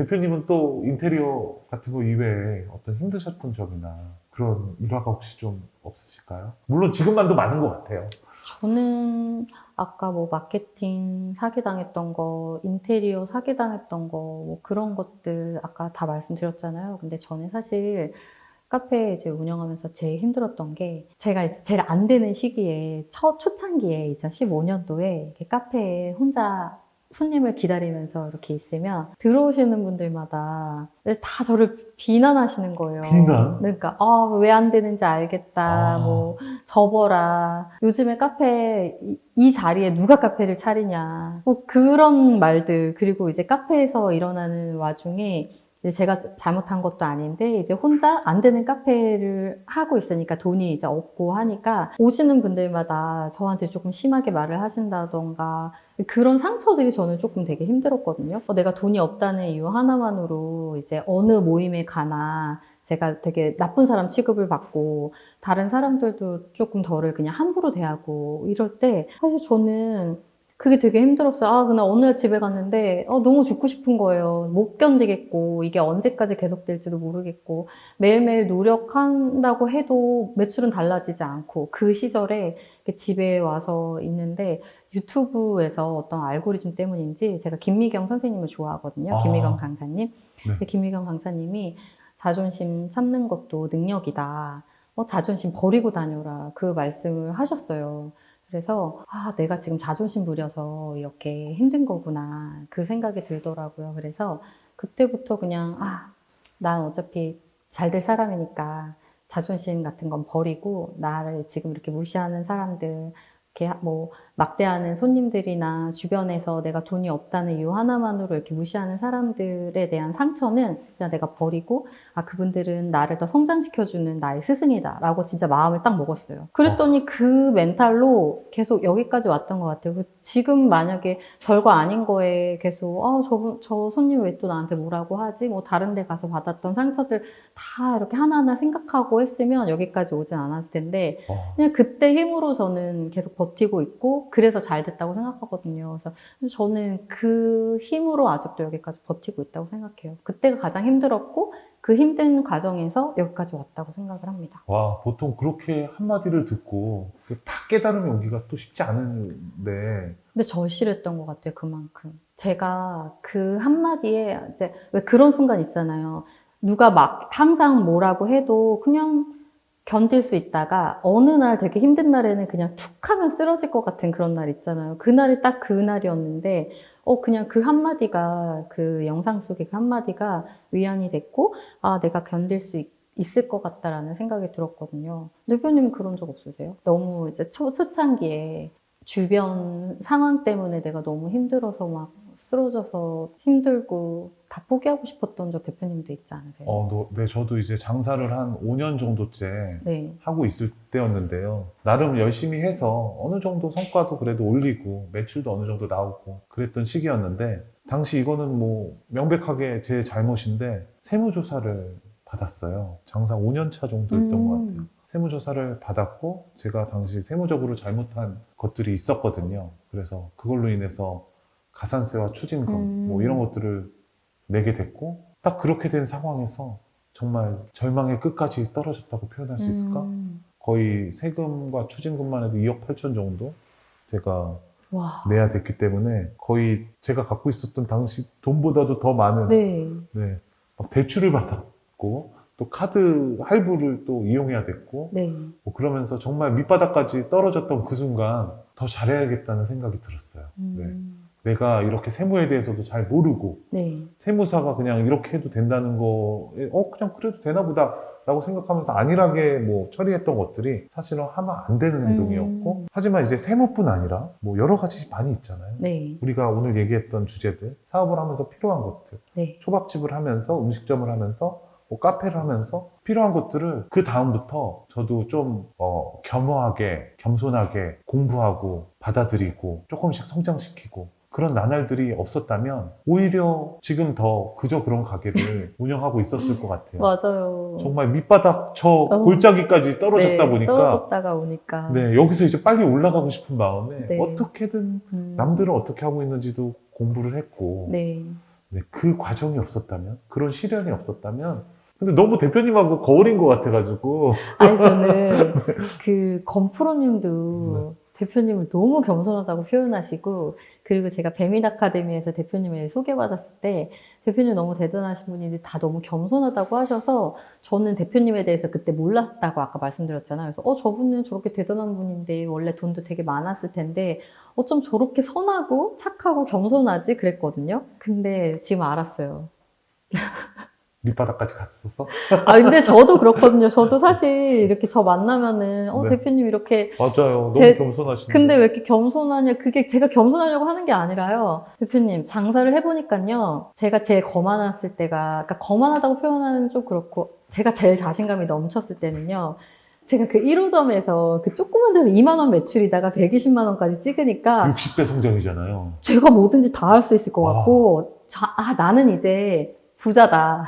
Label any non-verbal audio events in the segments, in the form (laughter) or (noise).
대표님은 또 인테리어 같은 거 이외에 어떤 힘드셨던 점이나 그런 일화가 혹시 좀 없으실까요? 물론 지금만도 많은 것 같아요. 저는 아까 뭐 마케팅 사기당했던 거, 인테리어 사기당했던 거, 뭐 그런 것들 아까 다 말씀드렸잖아요. 근데 저는 사실 카페 이제 운영하면서 제일 힘들었던 게 제가 이제 제일 안 되는 시기에 첫 초창기에 2015년도에 이렇게 카페에 혼자 손님을 기다리면서 이렇게 있으면 들어오시는 분들마다 다 저를 비난하시는 거예요. 비난? 그러니까 아, 왜 안 되는지 알겠다. 아. 뭐 접어라. 요즘에 카페 이, 이 자리에 누가 카페를 차리냐. 뭐 그런 말들 그리고 이제 카페에서 일어나는 와중에 이 제 제가 잘못한 것도 아닌데 이제 혼자 안 되는 카페를 하고 있으니까 돈이 이제 없고 하니까 오시는 분들마다 저한테 조금 심하게 말을 하신다던가 그런 상처들이 저는 조금 되게 힘들었거든요. 어, 내가 돈이 없다는 이유 하나만으로 이제 어느 모임에 가나 제가 되게 나쁜 사람 취급을 받고 다른 사람들도 조금 저를 그냥 함부로 대하고 이럴 때 사실 저는 그게 되게 힘들었어요. 아, 그날 어느 날 집에 갔는데 어, 너무 죽고 싶은 거예요. 못 견디겠고 이게 언제까지 계속될지도 모르겠고 매일매일 노력한다고 해도 매출은 달라지지 않고 그 시절에 집에 와서 있는데 유튜브에서 어떤 알고리즘 때문인지 제가 김미경 선생님을 좋아하거든요. 아. 김미경 강사님. 네. 김미경 강사님이 자존심 참는 것도 능력이다. 어, 자존심 버리고 다녀라. 그 말씀을 하셨어요. 그래서, 아, 내가 지금 자존심 부려서 이렇게 힘든 거구나. 그 생각이 들더라고요. 그래서 그때부터 그냥, 아, 난 어차피 잘 될 사람이니까 자존심 같은 건 버리고, 나를 지금 이렇게 무시하는 사람들, 이렇게 뭐, 막대하는 손님들이나 주변에서 내가 돈이 없다는 이유 하나만으로 이렇게 무시하는 사람들에 대한 상처는 그냥 내가 버리고, 아, 그분들은 나를 더 성장시켜주는 나의 스승이다. 라고 진짜 마음을 딱 먹었어요. 그랬더니 그 멘탈로 계속 여기까지 왔던 것 같아요. 그 지금 만약에 별거 아닌 거에 계속, 아, 저, 저 손님 왜 또 나한테 뭐라고 하지? 뭐 다른 데 가서 받았던 상처들 다 이렇게 하나하나 생각하고 했으면 여기까지 오진 않았을 텐데, 어, 그냥 그때 힘으로 저는 계속 버티고 있고 그래서 잘 됐다고 생각하거든요. 그래서 저는 그 힘으로 아직도 여기까지 버티고 있다고 생각해요. 그때가 가장 힘들었고 그 힘든 과정에서 여기까지 왔다고 생각을 합니다. 와, 보통 그렇게 한마디를 듣고 딱 깨달음이 오기가 또 쉽지 않은데, 근데 절실했던 것 같아요. 그만큼 제가 그 한마디에 이제 왜 그런 순간 있잖아요. 누가 막 항상 뭐라고 해도 그냥 견딜 수 있다가 어느 날 되게 힘든 날에는 그냥 툭 하면 쓰러질 것 같은 그런 날 있잖아요. 그날이 딱 그 날이었는데, 어, 그냥 그 한마디가, 그 영상 속의 그 한마디가 위안이 됐고, 아, 내가 견딜 수 있, 있을 것 같다라는 생각이 들었거든요. 대표님 그런 적 없으세요? 너무 이제 초, 초창기에 주변 상황 때문에 내가 너무 힘들어서 막 쓰러져서 힘들고 다 포기하고 싶었던 적 대표님도 있지 않으세요? 어, 너, 네, 저도 이제 장사를 한 5년 정도째 네. 하고 있을 때였는데요. 나름 열심히 해서 어느 정도 성과도 그래도 올리고 매출도 어느 정도 나오고 그랬던 시기였는데 당시 이거는 뭐 명백하게 제 잘못인데 세무조사를 받았어요. 장사 5년 차 정도였던 음. 것 같아요. 세무조사를 받았고 제가 당시 세무적으로 잘못한 것들이 있었거든요. 그래서 그걸로 인해서 가산세와 추징금 음. 뭐 이런 것들을 내게 됐고 딱 그렇게 된 상황에서 정말 절망의 끝까지 떨어졌다고 표현할 수 있을까? 음. 거의 세금과 추징금만 해도 2억 8천 정도 제가 와. 내야 됐기 때문에 거의 제가 갖고 있었던 당시 돈보다도 더 많은 네. 네, 막 대출을 받았고 또 카드 할부를 또 이용해야 됐고 네. 뭐 그러면서 정말 밑바닥까지 떨어졌던 그 순간 더 잘해야겠다는 생각이 들었어요. 네. 음. 내가 이렇게 세무에 대해서도 잘 모르고 네. 세무사가 그냥 이렇게 해도 된다는 거에 어 그냥 그래도 되나 보다 라고 생각하면서 안일하게 뭐 처리했던 것들이 사실은 하면 안 되는 행동이었고 음. 하지만 이제 세무뿐 아니라 뭐 여러 가지 많이 있잖아요 네. 우리가 오늘 얘기했던 주제들 사업을 하면서 필요한 것들 네. 초밥집을 하면서 음식점을 하면서 뭐 카페를 하면서 필요한 것들을 그 다음부터 저도 좀 어, 겸허하게 겸손하게 공부하고 받아들이고 조금씩 성장시키고 그런 나날들이 없었다면 오히려 지금 더 그저 그런 가게를 (laughs) 운영하고 있었을 것 같아요. 맞아요. 정말 밑바닥 저 어. 골짜기까지 떨어졌다 네, 보니까 떨어졌다가 오니까. 네, 여기서 이제 빨리 올라가고 싶은 마음에 네. 어떻게든 음. 남들은 어떻게 하고 있는지도 공부를 했고 네. 네, 그 과정이 없었다면, 그런 시련이 없었다면, 근데 너무 대표님하고 거울인 것 같아가지고. 아니 저는 (laughs) 그 건프로님도 대표님을 너무 겸손하다고 표현하시고 그리고 제가 배민 아카데미에서 대표님을 소개받았을 때 대표님 너무 대단하신 분인데 다 너무 겸손하다고 하셔서 저는 대표님에 대해서 그때 몰랐다고 아까 말씀드렸잖아요. 그래서 어 저분은 저렇게 대단한 분인데 원래 돈도 되게 많았을 텐데 어쩜 저렇게 선하고 착하고 겸손하지 그랬거든요. 근데 지금 알았어요. 밑바닥까지 갔었어? 아 근데 저도 그렇거든요. 저도 사실 이렇게 저 만나면은 어 네. 대표님 이렇게 맞아요. 너무 대- 겸손하시네. 근데 왜 이렇게 겸손하냐? 그게 제가 겸손하려고 하는 게 아니라요. 대표님, 장사를 해보니까요. 제가 제일 거만했을 때가, 그러니까 거만하다고 표현하는 좀 그렇고, 제가 제일 자신감이 넘쳤을 때는요. 제가 그 1호점에서 그 조그만 데서 2만 원 매출이다가 120만 원까지 찍으니까 60대 성장이잖아요. 제가 뭐든지 다 할 수 있을 것 아. 같고, 자, 아, 나는 이제 부자다.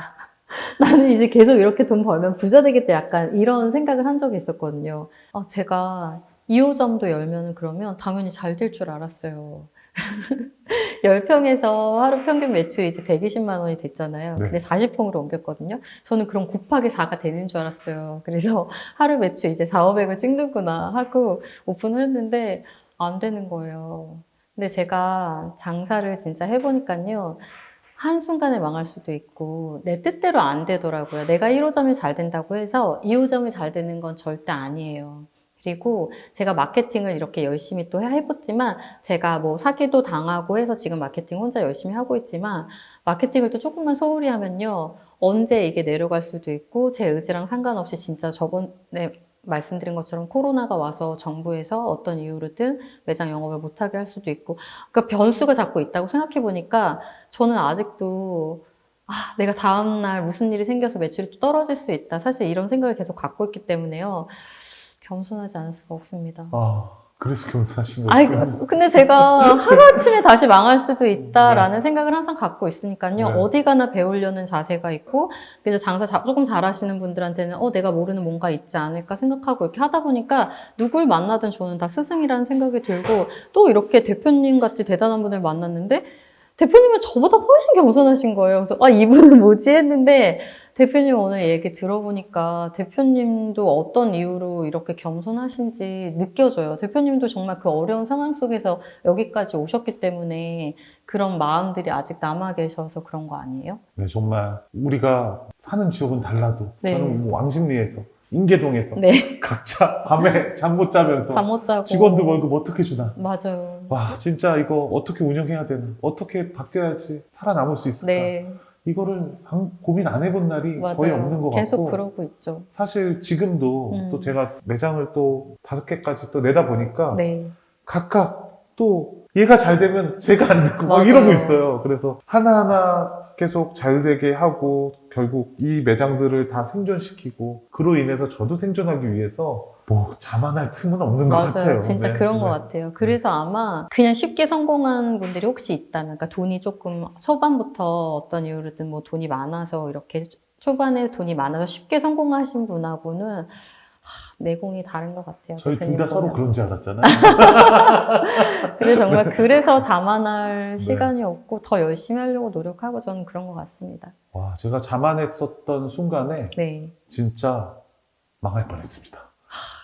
(laughs) 나는 이제 계속 이렇게 돈 벌면 부자 되겠다. 약간 이런 생각을 한 적이 있었거든요. 아, 제가 2호점도 열면은 그러면 당연히 잘 될 줄 알았어요. (laughs) 10평에서 하루 평균 매출이 이제 120만 원이 됐잖아요. 네. 근데 40평으로 옮겼거든요. 저는 그럼 곱하기 4가 되는 줄 알았어요. 그래서 (laughs) 하루 매출 이제 4, 500을 찍는구나 하고 오픈을 했는데 안 되는 거예요. 근데 제가 장사를 진짜 해보니까요. 한순간에 망할 수도 있고, 내 뜻대로 안 되더라고요. 내가 1호점이 잘 된다고 해서 2호점이 잘 되는 건 절대 아니에요. 그리고 제가 마케팅을 이렇게 열심히 또 해봤지만, 제가 뭐 사기도 당하고 해서 지금 마케팅 혼자 열심히 하고 있지만, 마케팅을 또 조금만 소홀히 하면요. 언제 이게 내려갈 수도 있고, 제 의지랑 상관없이 진짜 저번에 말씀드린 것처럼 코로나가 와서 정부에서 어떤 이유로든 매장 영업을 못하게 할 수도 있고, 그러니까 변수가 자꾸 있다고 생각해 보니까 저는 아직도 아, 내가 다음날 무슨 일이 생겨서 매출이 또 떨어질 수 있다. 사실 이런 생각을 계속 갖고 있기 때문에요. 겸손하지 않을 수가 없습니다. 아, 그래서 아이, 거예요. 근데 제가 하루아침에 다시 망할 수도 있다라는 생각을 항상 갖고 있으니까요. 네. 어디 가나 배우려는 자세가 있고, 그래서 장사 자- 조금 잘하시는 분들한테는 어, 내가 모르는 뭔가 있지 않을까 생각하고 이렇게 하다 보니까 누굴 만나든 저는 다 스승이라는 생각이 들고, 또 이렇게 대표님 같이 대단한 분을 만났는데, 대표님은 저보다 훨씬 겸손하신 거예요. 그래서 아, 이분은 뭐지 했는데, 대표님 오늘 얘기 들어보니까 대표님도 어떤 이유로 이렇게 겸손하신지 느껴져요. 대표님도 정말 그 어려운 상황 속에서 여기까지 오셨기 때문에 그런 마음들이 아직 남아 계셔서 그런 거 아니에요? 네, 정말 우리가 사는 지역은 달라도 네. 저는 뭐 왕십리에서 인계동에서 네. 각자 밤에 잠 못 자면서 잠 못 자고. 직원들 월급 어떻게 주나 맞아요. 와 진짜 이거 어떻게 운영해야 되나 어떻게 바뀌어야지 살아남을 수 있을까 네. 이거를 방- 고민 안 해본 날이 맞아요. 거의 없는 것 계속 같고 그러고 있죠. 사실 지금도 음. 또 제가 매장을 또 다섯 개까지 또 내다 보니까 네. 각각 또 얘가 잘 되면 제가 안 되고 막 맞아요. 이러고 있어요. 그래서 하나하나 계속 잘 되게 하고 결국 이 매장들을 다 생존시키고 그로 인해서 저도 생존하기 위해서 뭐 자만할 틈은 없는 것 맞아요. 같아요. 진짜 네, 그런 네. 것 같아요. 그래서 아마 그냥 쉽게 성공한 분들이 혹시 있다면, 그러니까 돈이 조금 초반부터 어떤 이유로든 뭐 돈이 많아서 이렇게 초반에 돈이 많아서 쉽게 성공하신 분하고는 하, 내공이 다른 것 같아요. 저희 둘 다 서로. 그런 줄 알았잖아요. (laughs) 근데 정말 그래서 자만할 네. 시간이 없고 더 열심히 하려고 노력하고 저는 그런 것 같습니다. 와 제가 자만했었던 순간에 네. 진짜 망할 뻔했습니다.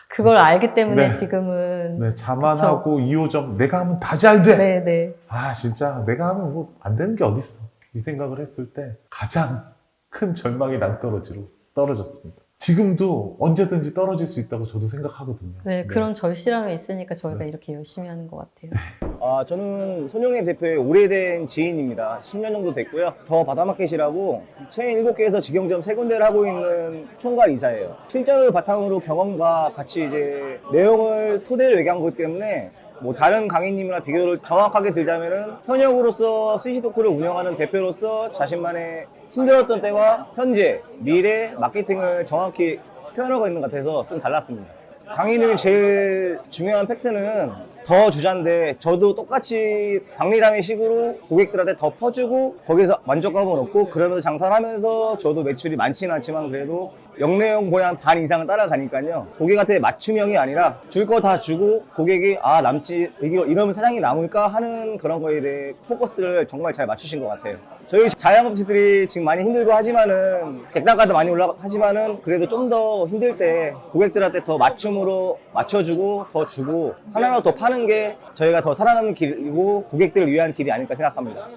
그걸 알기 때문에 네. 지금은 네, 자만하고 2호점 내가 하면 다 잘 돼. 네, 네. 아 진짜 내가 하면 뭐 안 되는 게 어딨어 이 생각을 했을 때 가장 큰 절망이 낭떠러지로 떨어졌습니다 지금도 언제든지 떨어질 수 있다고 저도 생각하거든요 네, 그런 절실함이 있으니까 저희가 네. 이렇게 열심히 하는 것 같아요. 아, 저는 손영래 대표의 오래된 지인입니다. 10년 정도 됐고요. 더 바다마켓이라고 체인 7개에서 직영점 3군데를 하고 있는 총괄 이사예요. 실전을 바탕으로 경험과 같이 이제 내용을 토대로 얘기한 거기 때문에 뭐 다른 강의님이랑 비교를 정확하게 들자면은 현역으로서 스시 토크를 운영하는 대표로서 자신만의 힘들었던 때와 현재, 미래, 마케팅을 정확히 표현하고 있는 것 같아서 좀 달랐습니다. 강의는 제일 중요한 팩트는 더 주자인데 저도 똑같이 박리담의 식으로 고객들한테 더 퍼주고 거기서 만족감을 얻고 그러면서 장사를 하면서 저도 매출이 많지는 않지만 그래도 영내용 거의 한 반 이상을 따라가니까요. 고객한테 맞춤형이 아니라 줄 거 다 주고 고객이 아 남지 이러면 사장이 남을까 하는 그런 거에 대해 포커스를 정말 잘 맞추신 것 같아요. 저희 자영업자들이 지금 많이 힘들고 하지만은 객단가도 많이 올라가지만은 그래도 좀 더 힘들 때 고객들한테 더 맞춤으로 맞춰주고 더 주고 하나만 더 파는 게 저희가 더 살아남는 길이고 고객들을 위한 길이 아닐까 생각합니다.